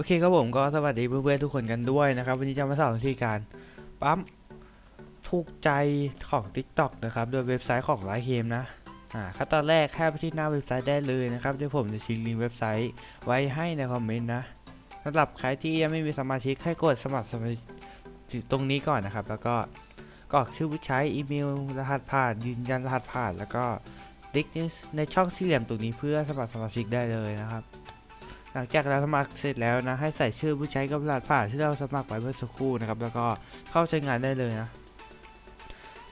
โอเคครับผมก็สวัสดีเพื่อนๆทุกคนกันด้วยนะครับ วันนี้จะมาสอนวิธีการปั๊มถูกใจของ TikTok นะครับ โดยเว็บไซต์ของไลฟ์เกมนะอ่าขั้นตอนแรกแค่ไปที่หน้าเว็บไซต์ได้เลยนะครับเดี๋ยวผมจะทิ้งลิงก์เว็บไซต์ไว้ให้ในคอมเมนต์นะสำหรับใครที่ยังไม่มีสมาชิกให้กดสมัครสมาชิกตรงนี้ก่อนนะครับ แล้วก็กรอกชื่อผู้ใช้อีเมล รหัสผ่านยืนยันรหัสผ่าน แล้วก็ติ๊กในช่องสี่เหลี่ยมตรงนี้เพื่อสมัครสมาชิกได้เลยนะครับ ลังจากเราสมัครเสร็จแล้วนะ ให้ใส่ชื่อผู้ใช้กับรหัสผ่านที่เราสมัครไว้เมื่อสักครู่นะครับ แล้วก็เข้าใช้งานได้เลยนะ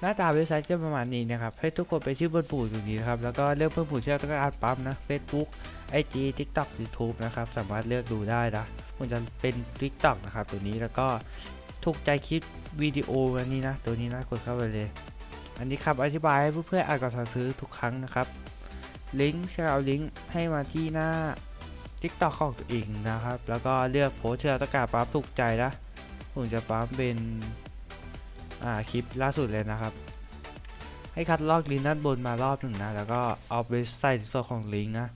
หน้าตาเว็บไซต์จะประมาณนี้นะครับ ให้ทุกคนไปชื่อบนปู่ตรงนี้นะครับ แล้วก็เลือกเพิ่มปู่ที่เราต้องการปั๊มนะ Facebook IG TikTok YouTube นะครับ สามารถเลือกดูได้นะมันจะเป็น TikTok นะครับ ตัวนี้แล้วก็ถูกใจคลิปวิดีโออันนี้นะ ตัวนี้นะกดเข้าไปเลย อันนี้ครับอธิบายให้เพื่อนๆอ่านก่อนสั่งซื้อทุกครั้งนะครับ ลิงก์จะเอาลิงก์ให้มาที่หน้า TikTok ของตัวเองนะครับ แล้วก็เลือกโพสต์ที่เราต้องการปั๊มถูกใจนะผมจะปั๊มเป็นอ่าคลิปล่าสุดเลยนะครับ ให้คัดลอกลิงก์ด้านบนมารอบหนึ่งนะ แล้วก็เอาไปใส่ส่วนของลิงก์นะ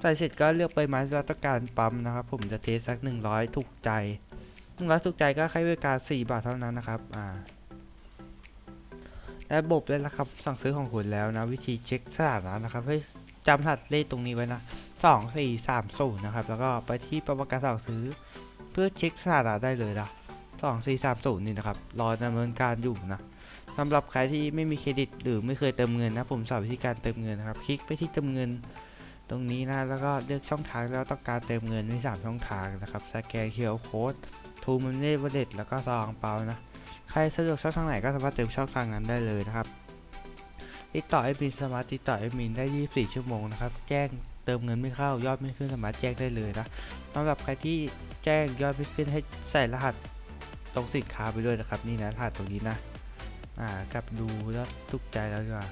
ใส่เสร็จก็เลือกไปไม้ที่เราต้องการปั๊มนะครับ ผมจะเทสสัก 100 ถูกใจ100ถูกใจก็ใช้บริการ 4 บาทเท่านั้นนะครับอ่าและระบบได้รับคำสั่งซื้อของคุณแล้วนะ วิธีเช็คสถานะนะครับให้จำรหัสเลขตรงนี้ไว้นะ สองสี่สามศูนย์นะครับ แล้วก็ไปที่ประวัติการสั่งซื้อ เพื่อเช็คสถานะได้เลยนะสองสี่สามศูงนี่นะครับ รอดำเนินการอยู่นะสำหรับใครที่ไม่มีเครดิตหรือไม่เคยเติมเงินนะ ผมสอนวิธีการเติมเงินนะครับ คลิกไปที่เติมเงินตรงนี้นะ แล้วก็เลือกช่องทางแล้วต้องการเติมเงินมีสามช่องทางนะครับ สแกนเคอร์โค้ดทูมันเน่วอลเล็ตแล้วก็ซองเปานะ ใครสะดวกช่องทางไหนก็สามารถเติมช่องทางนั้นได้เลยนะครับ ติดต่อแอดมินสามารถติดต่อแอดมินได้ 24 ชั่วโมงนะครับ แจ้ง ติมเงินไม่เข้ายอดไม่ขึ้นสามารถแจ้งได้เลยนะสำหรับใครที่แจ้งยอดไม่ขึ้นให้ใส่รหัสตรงสินค้าไปด้วยนะครับนี่นะรหัสตรงนี้นะอ่ากลับดูแล้วทุกใจแล้วดีกว่า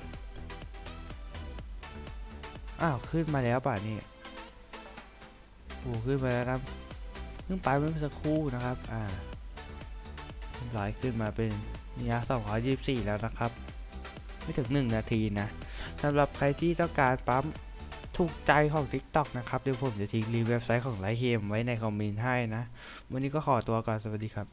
อ้าวขึ้นมาแล้วป่ะนี่โอ้ขึ้นมาแล้วนะเพิ่งไปเมื่อสักครู่นะครับอ่าเรียบร้อยขึ้นมาเป็นเนี่ย224 แล้วนะครับ ไม่ถึง 1 นาทีนะสำหรับใครที่ต้องการปั๊ม ถูกใจของ TikTok นะครับ เดี๋ยวผมจะทิ้งรีเว็บไซต์ของไลท์เฮมไว้ในคอมเมนต์ให้นะ วันนี้ก็ขอตัวก่อน สวัสดีครับ